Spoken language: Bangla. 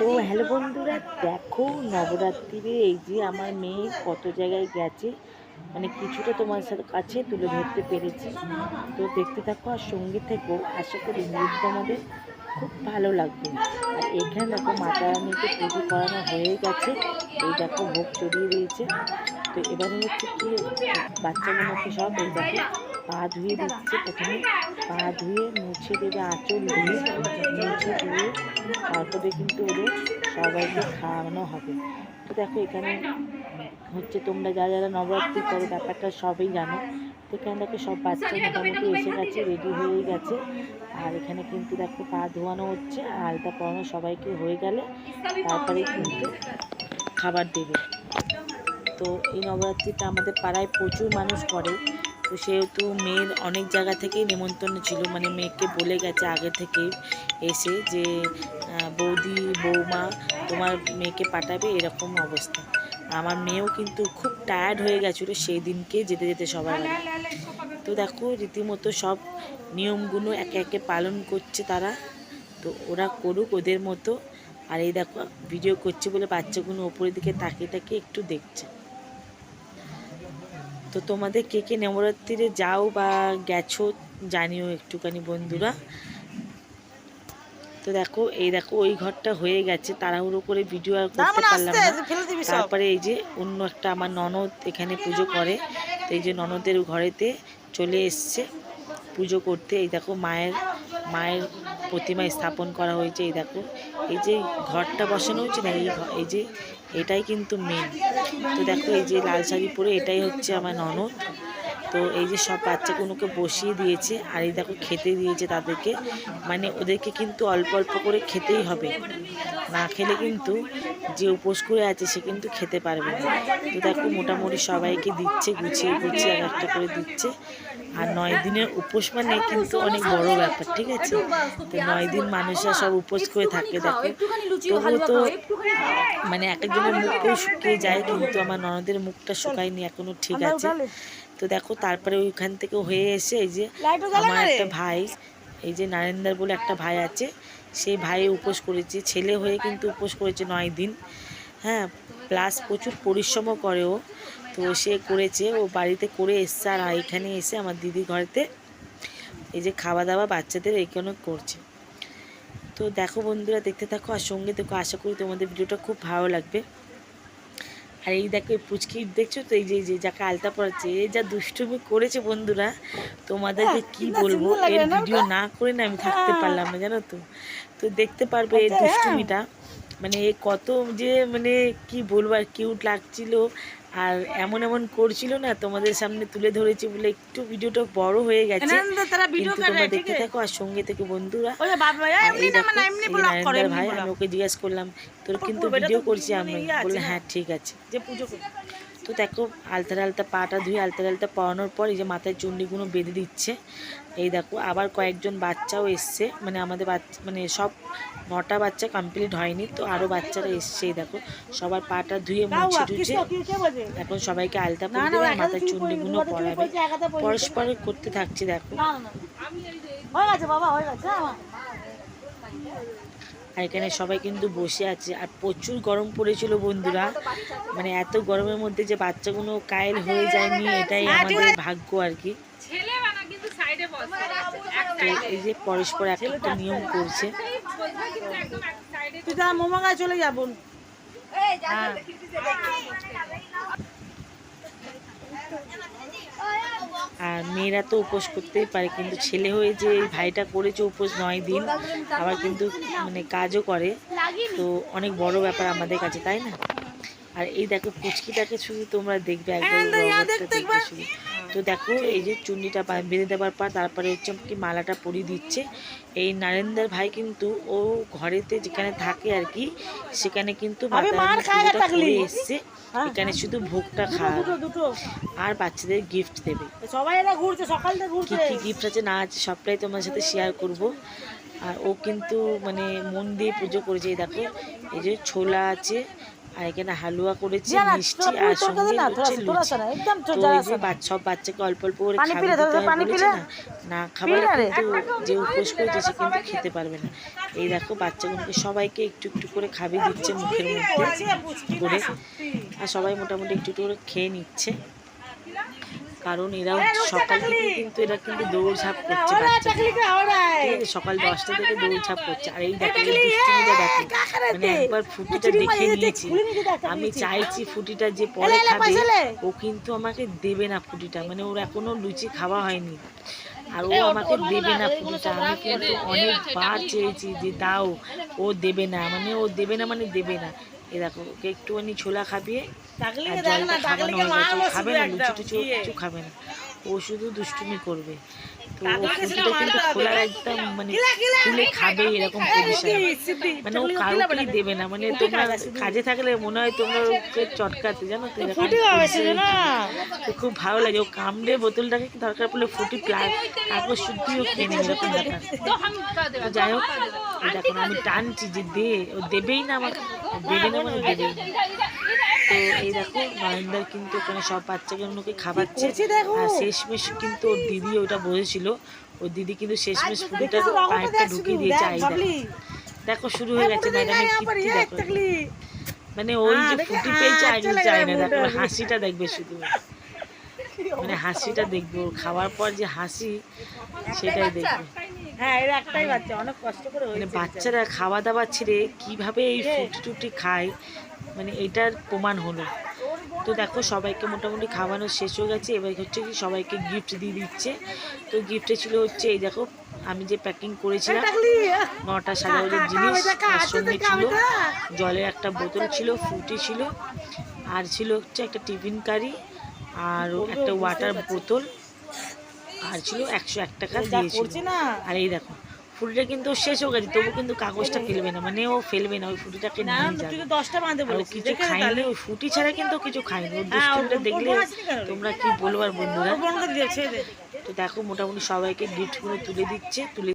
তো হ্যালো বন্ধুরা, দেখো নবরাত্রিরে এই যে আমার মেয়ে কত জায়গায় গেছে। মানে কিছুটা তোমার সাথে কাছে তুলে ধরতে পেরেছি। তো দেখতে থাকো আর সঙ্গে থেকেও আশা করি মুহূর্ত আমাদের খুব ভালো লাগবে। আর এখানে দেখো মাতা রানীকে পুজো করানো হয়ে গেছে। এই দেখো ভোগ চড়িয়ে দিয়েছে। তো এবারে হচ্ছে কি, বাচ্চাগুলোকে সব এই দেখো পা ধুয়ে দিচ্ছে প্রথমে। পা ধুয়ে মুছে দেবে আঁচল দিয়ে, মুছে দিয়ে তারপরে কিন্তু ওদের সবাইকে খাওয়ানো হবে। তো দেখো এখানে হচ্ছে তোমরা যারা যারা নবরাত্রি করো, ব্যাপারটা সবই জানো। তো এখানে দেখো সব বাচ্চা মোটামুটি এসে গেছে রেডি হয়ে গেছে। আর এখানে কিন্তু দেখো পা ধোয়ানো হচ্ছে, আর আলতা পরানো সবাইকে হয়ে গেলে তারপরে কিন্তু খাবার দেবে। তো এই নবরাত্রিটা আমাদের পাড়ায় প্রচুর মানুষ করে। তো সেহেতু মেয়ের অনেক জায়গা থেকেই নেমন্তন্ন ছিল। মানে মেয়েকে বলে গেছে আগে থেকেই এসে যে বৌদি, বৌমা, তোমার মেয়েকে পাঠাবে এরকম অবস্থা। আমার মেয়েও কিন্তু খুব টায়ার্ড হয়ে গেছিল সেই দিনকে যেতে যেতে বাড়ি তো দেখো রীতিমতো সব নিয়মগুলো একে একে পালন করছে তারা। তো ওরা করুক ওদের মতো। আর এই দেখো ভিডিও করছে বলে বাচ্চাগুলো ওপরের দিকে তাকিয়ে তাকিয়ে একটু দেখছে। তো তোমাদের কে কে নবরাত্রিরে যাও বা গেছো জানিও একটুখানি বন্ধুরা। তো দেখো এই দেখো ওই ঘরটা হয়ে গেছে। তাড়াহুড়ো করে ভিডিও আর করতে পারলাম না। তারপরে এই যে অন্য একটা আমার ননদ এখানে পুজো করে। তো এই যে ননদের ঘরেতে চলে এসছে পুজো করতে। এই দেখো মায়ের মায়ের প্রতিমা স্থাপন করা হয়েছে। এই দেখো এই যে ঘরটা বসানো হয়েছে না এই এই যে এটাই কিন্তু মেন তো দেখো এই যে লাল শাড়ি পরে এটাই হচ্ছে আমার ননদ। তো এই যে সব বাচ্চাগুলোকে বসিয়ে দিয়েছে আর এই দেখো খেতে দিয়েছে তাদেরকে। মানে ওদেরকে কিন্তু অল্প অল্প করে খেতেই হবে। না খেলে কিন্তু যে উপোস করে আছে সে কিন্তু খেতে পারবে না। তো দেখো মোটামুটি সবাইকে দিচ্ছে গুছিয়ে গুছিয়ে এক একটা করে দিচ্ছে। আর নয় দিনের উপোস মানে কিন্তু অনেক বড় ব্যাপার ঠিক আছে? তো নয় দিন মানুষরা সব উপোস করে থাকে দেখো। তবুও তো মানে এক একজনের মুখও শুকিয়ে যায় কিন্তু আমার ননদের মুখটা শুকায়নি এখনও ঠিক আছে? তো দেখো তারপরে ওইখান থেকে হয়ে এসে এই যে আমার একটা ভাই এই যে নারেন্দার বলে একটা ভাই আছে সেই ভাই উপোস করেছে। ছেলে হয়ে কিন্তু উপোস করেছে নয় দিন। হ্যাঁ প্লাস প্রচুর পরিশ্রমও করে ও। তো সে করেছে ও বাড়িতে করে এসছে আর এখানে এসে আমার দিদি ঘরেতে এই যে খাওয়া দাওয়া বাচ্চাদের এইখানে করছে। তো দেখো বন্ধুরা দেখতে থাকো আর সঙ্গে দেখো আশা করি তোমাদের ভিডিওটা খুব ভালো লাগবে। আর এই দেখো এই পুচকি দেখছ তো? এই যে যে যাকে আলতা পড়াচ্ছে এ যা দুষ্টুমি করেছে বন্ধুরা। তোমাদেরকে কি বলব? এর ভিডিও না করে না আমি থাকতে পারলাম না জানো তো? তো দেখতে পারবে এই দুষ্টুমিটা। মানে কত যে মানে কি বলব আর কিউট লাগছিল। আর এমন এমন করছিল না তোমাদের সামনে তুলে ধরেছি বলে একটু ভিডিওটা বড় হয়ে গেছে। কিন্তু তোমরা দেখতে থাকো আর সঙ্গে থেকে বন্ধুরা। নারেন্দ্র ভাই আমি ওকে জিজ্ঞেস করলাম তোর কিন্তু ভিডিও করছি আমি বললে হ্যাঁ ঠিক আছে। যে পুজো তো দেখো আলতা আলতা পাটা ধুয়ে আলতা আলতা পরানোর পর এই যে মাথায় চুন্ডিগুলো বেঁধে দিচ্ছে। এই দেখো আবার কয়েকজন বাচ্চাও এসছে। মানে আমাদের বাচ্চা মানে সব নটা বাচ্চা কমপ্লিট হয়নি তো আরও বাচ্চারা এসছে এই দেখো। সবার পাটা ধুয়ে মুছে টুছে এখন সবাইকে আলতা পরে দেবে মাথায় চুন্ডিগুলো পরাবে। পরস্পর করতে থাকছে দেখো। হয়ে গেছে বাবা হয়ে গেছে হ্যাঁ। আর এখানে সবাই কিন্তু বসে আছে। আর প্রচুর গরম পড়েছিল বন্ধুরা। মানে এত গরমের মধ্যে যে বাচ্চাগুলো কায়েল হয়ে যায়নি এটাই আমাদের ভাগ্য আর কি। এই যে পরস্পর এক একটা নিয়ম করছে। তুই তার মোমা গায়ে চলে যাব। হ্যাঁ। আর মেয়েরা তো উপোস করতেই পারে কিন্তু ছেলে হয়ে যে এই ভাইটা করেছে উপোস নয় দিন আবার কিন্তু মানে কাজও করে। তো অনেক বড় ব্যাপার আমাদের কাছে তাই না? আর এই দেখো পুচকিটাকে শুধু তোমরা দেখবে একবার দেখতে শুধু। তো দেখো এই যে চুন্ডিটা বেঁধে দেওয়ার পর তারপরে হচ্ছে কি মালাটা পরিয়ে দিচ্ছে। এই নারেন্দার ভাই কিন্তু ও ঘরেতে যেখানে থাকে আর কি সেখানে কিন্তু এসছে। এখানে শুধু ভোগটা দুটো আর বাচ্চাদের গিফট দেবে। সবাই এরা ঘুরছে সকাল থেকে ঘুরছে। কি গিফট আছে না আছে সবটাই তোমার সাথে শেয়ার করব। আর ও কিন্তু মানে মন দিয়ে পুজো করেছে। এই দেখো এই যে ছোলা আছে আর এখানে হালুয়া করেছি মিষ্টি আর সঙ্গে হচ্ছে। বাচ্চা সব বাচ্চাকে অল্প অল্প করে খাবার দিতে? না খাবার কিন্তু যে উপোস করেছে সে কিন্তু খেতে পারবে না। এই দেখো বাচ্চাগুলোকে সবাইকে একটু একটু করে খাবিয়ে দিচ্ছে মুখের মধ্যে। করে আর সবাই মোটামুটি একটু একটু করে খেয়ে নিচ্ছে। কারণ এরাও সকাল থেকে কিন্তু এরা কিন্তু দৌড়ঝাঁপ করছে ঠিক আছে? সকাল দশটা থেকে দৌড়ঝাঁপ করছে। আর এই দেখো এই দুষ্টুমিটা দেখো মানে একবার ফুটিটা দেখে নিয়েছি। আমি চাইছি ফুটিটা যে পরে খাবে ও কিন্তু আমাকে দেবে না ফুটিটা। মানে ওর এখনও লুচি খাওয়া হয়নি। আর ও আমাকে দেবে না ফুটিটা। আমি কিন্তু অনেকবার চেয়েছি যে দাও ও দেবে না। মানে ও দেবে না মানে দেবে না। এ দেখো ওকে একটুখানি ছোলা খাবিয়ে খাবে না লুচি টুচি কিছু খাবে না। ও শুধু দুষ্টুমি করবে। কিন্তু একদম মানে খুলে খাবে এরকম পজিশন মানে ও দেবে না মানে তোমরা কাজে থাকলে মনে হয় তোমরা ওকে চটকাতে জানো তো তো খুব ভালো লাগে ও কামড়ে বোতলটাকে দরকার পড়লে ফুটি কাগজ শুদ্ধিও খেয়ে নেবে এরকম ব্যাপার যাই হোক এই দেখো না, আমি টানছি যে দে ও দেবেই না আমাকে দেবে না মানে দেবেই না তো এই দেখো নরেন্দার কিন্তু ওখানে সব বাচ্চাগুলোকে খাবাচ্ছে আর শেষমেশ কিন্তু ওর দিদি ওটা বসেছিল ওর দিদি কিন্তু শেষমেশ ফুটিটা পাইপটা ঢুকিয়ে দিয়েছে আই দেখো। দেখো শুরু হয়ে গেছে ম্যাডামের কীর্তি দেখো। মানে ওই যে ফুটি পেয়েছে আগে চায় না দেখো হাসিটা দেখবে শুধু। মানে হাসিটা দেখবে ওর খাওয়ার পর যে হাসি সেটাই দেখবে। হ্যাঁ এর একটাই বাচ্চা অনেক কষ্ট করে মানে হয়েছে। বাচ্চারা খাওয়া দাওয়া ছেড়ে কীভাবে এই ফুটি টুটি খায় মানে এটার প্রমাণ হলো। তো দেখো সবাইকে মোটামুটি খাওয়ানো শেষ হয়ে গেছে। এবার হচ্ছে কি সবাইকে গিফট দিয়ে দিচ্ছে। তো গিফটে ছিল হচ্ছে এই দেখো আমি যে প্যাকিং করেছিলাম নটা সাজানোর জিনিস তার সঙ্গে ছিল জলের একটা বোতল ছিল ফ্রুটি ছিল আর ছিল হচ্ছে একটা টিফিন কারি আর একটা ওয়াটার বোতল। আর ছিল একশো এক টাকা দিয়েছিল। না। আর এই দেখো ফুটিটা কিন্তু শেষ হয়ে গেছে তবু কিন্তু কাগজটা ফেলবে না মানে ও ফেলবে না ওই ফুটিটাকে দশটা বাঁধে বলো কিছু তাহলে। ওই ফুটি ছাড়া কিন্তু কিছু খাইনি ওর হ্যাঁ, দেখলে তোমরা কি বলব আর বন্ধুরা। তো দেখো মোটামুটি সবাইকে গিফটগুলো তুলে দিচ্ছে তুলে